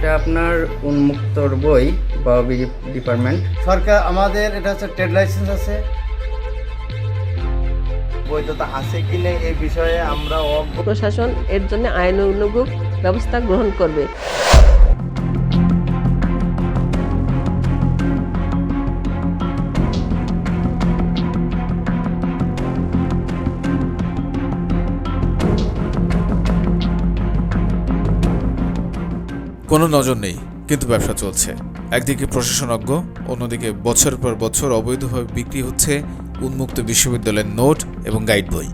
এটা আপনার উন্মুক্তর বই বা ডিপার্টমেন্ট। সরকার আমাদের এটা হচ্ছে ট্রেড লাইসেন্স আছে। বৈধতা আছে কি নেই এই বিষয়ে আমরা প্রশাসন এর জন্য আইন আইনানুগ ব্যবস্থা গ্রহণ করবে। কোনো নজর নেই, কিন্তু ব্যবসা চলছে। একদিকে প্রশাসনজ্ঞ, অন্যদিকে বছর পর বছর অবৈধভাবে বিক্রি হচ্ছে উন্মুক্ত বিশ্ববিদ্যালয়ের নোট এবং গাইড বই।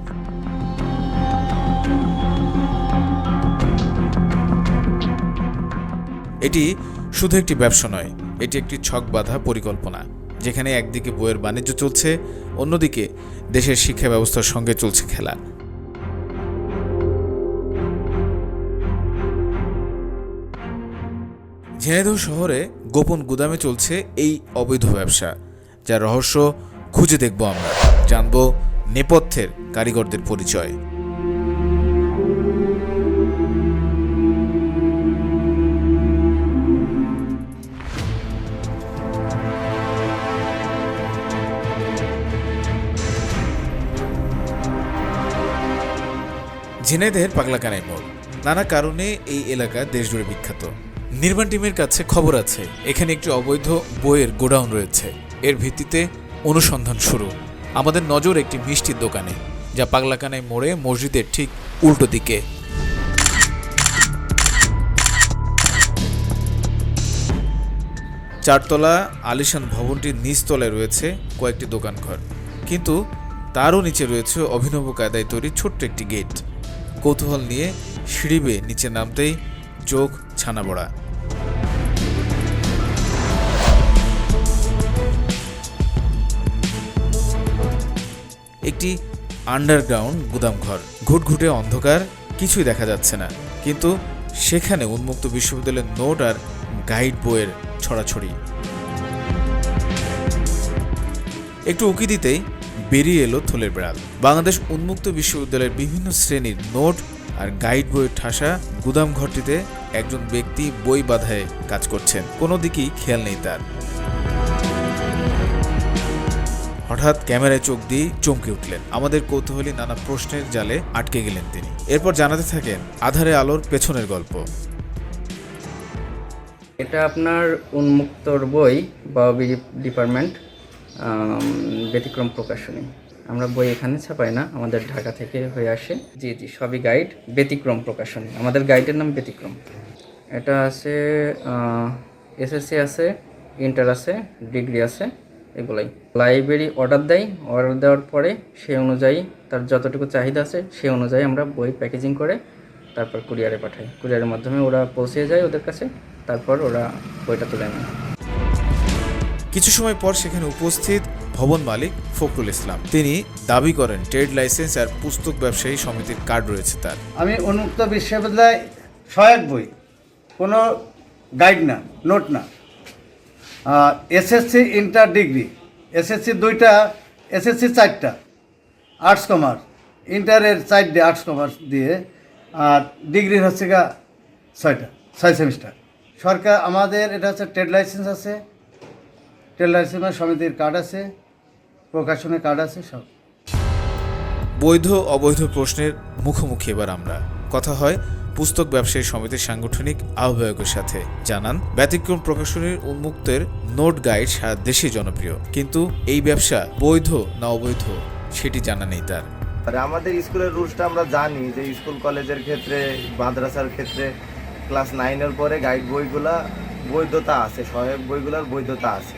এটি শুধু একটি ব্যবসা নয়, এটি একটি ছক বাঁধা পরিকল্পনা, যেখানে একদিকে বইয়ের বাণিজ্য চলছে, অন্যদিকে দেশের শিক্ষা ব্যবস্থার সঙ্গে চলছে খেলা। ঝিনাইদহ শহরে গোপন গুদামে চলছে এই অবৈধ ব্যবসা, যার রহস্য খুঁজে দেখব আমরা। জানব নেপথ্যের কারিগরদের পরিচয়। ঝিনাইদহের পাগলাকানাই মোড়। নানা কারণে এই এলাকা দেশজুড়ে বিখ্যাত। নির্মাণ টিমের কাছে খবর আছে, এখানে একটি অবৈধ বইয়ের গোডাউন রয়েছে। এর ভিত্তিতে অনুসন্ধান শুরু। আমাদের নজর একটি মিষ্টির দোকানে, যা পাগলাকানাই মোড়ে মসজিদের ঠিক উল্টো দিকে। চারতলা আলিশান ভবনটির নিচতলায় রয়েছে কয়েকটি দোকানঘর। কিন্তু তারও নিচে রয়েছে অভিনব কায়দায় তৈরি ছোট্ট একটি গেট। কৌতূহল নিয়ে সিঁড়ি বেয়ে নিচে নামতেই চোখ, ছানাবড়া। একটি আন্ডারগ্রাউন্ড গুদামঘর। ঘুটঘুটে অন্ধকার, কিছুই দেখা যাচ্ছে না। কিন্তু সেখানে উন্মুক্ত বিশ্ববিদ্যালয়ের নোট আর গাইড বইয়ের ছড়াছড়ি। একটু উকি দিতেই বেরিয়ে এলো থলের বেড়াল। বাংলাদেশ উন্মুক্ত বিশ্ববিদ্যালয়ের বিভিন্ন শ্রেণির নোট আর গাইড বইয়ের ঠাসা গুদাম ঘরটিতে একজন ব্যক্তি বই বাধায় কাজ করছেন। কোনো দিকেই খেয়াল নেই তার। হঠাৎ ক্যামেরায় চোখ দিয়ে চমকে উঠলেন। আমাদের কৌতূহলী নানা প্রশ্নের জালে আটকে গেলেন তিনি। এরপর জানাতে থাকেন আধারে আলোর পেছনের গল্প। এটা আপনার উন্মুক্তর বই বা ডিপার্টমেন্ট ব্যতিক্রম প্রকাশনী। আমরা বই এখানে ছাপাই না, আমাদের ঢাকা থেকে হয়ে আসে। জি জি, সবই গাইড ব্যতিক্রম প্রকাশনী। আমাদের গাইডের নাম ব্যতিক্রম। এটা আছে এসএসসি আছে ইন্টার আছে ডিগ্রি আছে, এগুলাই। লাইব্রেরি অর্ডার দেয় অর্ডার দেওয়ার পরে সেই অনুযায়ী তার যতটুকু চাহিদা আছে সেই অনুযায়ী আমরা বই প্যাকেজিং করে তারপর কুরিয়ারে পাঠাই। কুরিয়ারের মাধ্যমে ওরা পৌঁছে যায় ওদের কাছে, তারপর ওরা বইটা তুলে নেয়। কিছু সময় পর সেখানে উপস্থিত ভবন মালিক ফখরুল ইসলাম। তিনি দাবি করেন, ট্রেড লাইসেন্স আর পুস্তক ব্যবসায়ী সমিতির কার্ড রয়েছে তার। আমি উন্মুক্ত বিশ্ববিদ্যালয় সহায়ক বই, কোনো গাইড না, নোট না। এসএসসি ইন্টার ডিগ্রি, এসএসসি দুইটা, এসএসসি চারটা, আর্টস কমার্স, ইন্টারের চারটে আর্টস কমার্স দিয়ে, আর ডিগ্রির হচ্ছে গা ছয়টা, ছয় সেমিস্টার। সরকার, আমাদের এটা হচ্ছে ট্রেড লাইসেন্স আছে লাইসেন্স সমিতির কার্ড আছে প্রকাশনের কার্ড আছে সব। বৈধ অবৈধ প্রশ্নের মুখোমুখি এবার আমরা। কথা হয় পুস্তক ব্যবসায়ী সমিতির সাংগঠনিক আহ্বায়কের সাথে। জানান ব্যতিক্রম প্রকাশনীর উন্মুক্তের নোট গাইড সারা দেশে জনপ্রিয়। কিন্তু এই ব্যবসা বৈধ না অবৈধ সেটি জানা নেই তার। আর আমাদের স্কুলের রুলসটা আমরা জানি যে স্কুল কলেজের ক্ষেত্রে মাদ্রাসার ক্ষেত্রে ক্লাস নাইনের পরে গাইড বইগুলা বৈধতা আছে সহায়ক বইগুলোর বৈধতা আছে।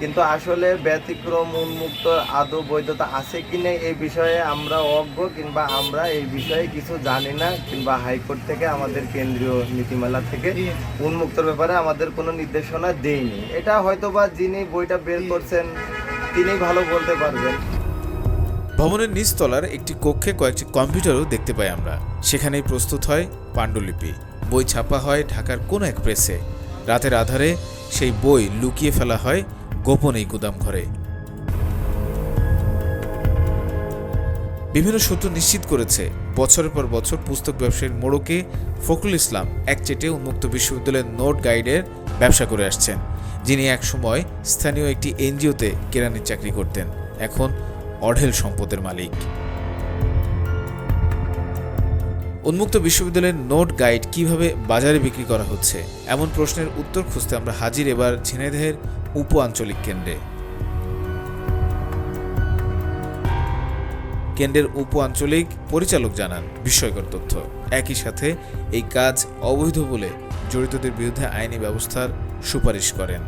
কিন্তু আসলে ব্যতিক্রম উন্মুক্ত আদৌ বৈধতা আছে কি নেই এই বিষয়ে আমরা অজ্ঞ কিংবা আমরা এই বিষয়ে কিছু জানি না কিংবা হাইকোর্ট থেকে আমাদের কেন্দ্রীয় নীতিমালা থেকে উন্মুক্তর ব্যাপারে আমাদের কোনো নির্দেশনা দেয়নি এটা হয়তোবা যিনি বইটা বের করছেন তিনি ভালো বলতে পারবেন। ভবনের নিচতলার একটি কক্ষে কয়েকটি কম্পিউটারও দেখতে পাই আমরা। সেখানেই প্রস্তুত হয় পাণ্ডুলিপি। বই ছাপা হয় ঢাকার কোনো এক প্রেসে। রাতের আধারে সেই বই লুকিয়ে ফেলা হয় গোপন এই গুদাম ঘরে। বিভিন্ন সূত্র নিশ্চিত করেছে, বছরের পর বছর পুস্তক ব্যবসায়ীর মোড়কে ফখরুল ইসলাম এক চেটে উন্মুক্ত বিশ্ববিদ্যালয়ের নোট গাইডের ব্যবসা করে আসছেন, যিনি একসময় স্থানীয় একটি এনজিওতে কেরানির চাকরি করতেন, এখন অঢেল সম্পদের মালিক। উন্মুক্ত বিশ্ববিদ্যালয়ের নোট গাইড কীভাবে বাজারে বিক্রি করা হচ্ছে, এমন প্রশ্নের উত্তর খুঁজতে আমরা হাজির এবার ঝিনাইদহের উপ আঞ্চলিক কেন্দ্রে। কেন্দ্রের উপ আঞ্চলিক পরিচালক জানান বিস্ময়কর তথ্য। একই সাথে এই কাজ অবৈধ বলে জড়িতদের বিরুদ্ধে আইনি ব্যবস্থার সুপারিশ করেন।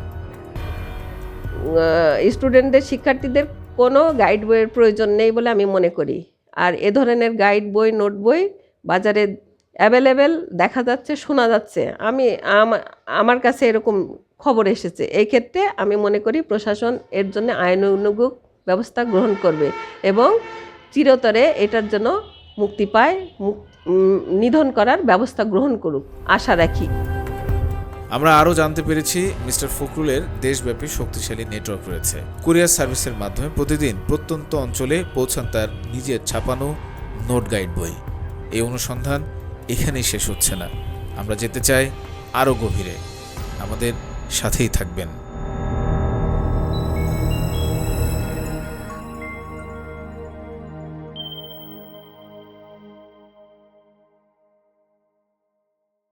স্টুডেন্টদের শিক্ষার্থীদের কোনো গাইড বইয়ের প্রয়োজন নেই বলে আমি মনে করি। আর এ ধরনের গাইড বই, নোট বই বাজারে অ্যাভেলেবেল দেখা যাচ্ছে, শোনা যাচ্ছে। আমি, আমার কাছে এরকম খবর এসেছে। এই ক্ষেত্রে আমি মনে করি প্রশাসন এর জন্য আইন অনুগুক ব্যবস্থা গ্রহণ করবে এবং চিরতরে এটার জন্য মুক্তি পায় নিধন করার ব্যবস্থা গ্রহণ করুক। আশা রাখি। আমরা আরও জানতে পেরেছি, মিস্টার ফখরুলের দেশব্যাপী শক্তিশালী নেটওয়ার্ক রয়েছে। কুরিয়ার সার্ভিসের মাধ্যমে প্রতিদিন প্রত্যন্ত অঞ্চলে পৌঁছান তার নিজের ছাপানো নোট গাইড বই। এই অনুসন্ধান এখানেই শেষ হচ্ছে না। আমরা যেতে চাই আরও গভীরে। আমাদের সাথেই থাকবেন।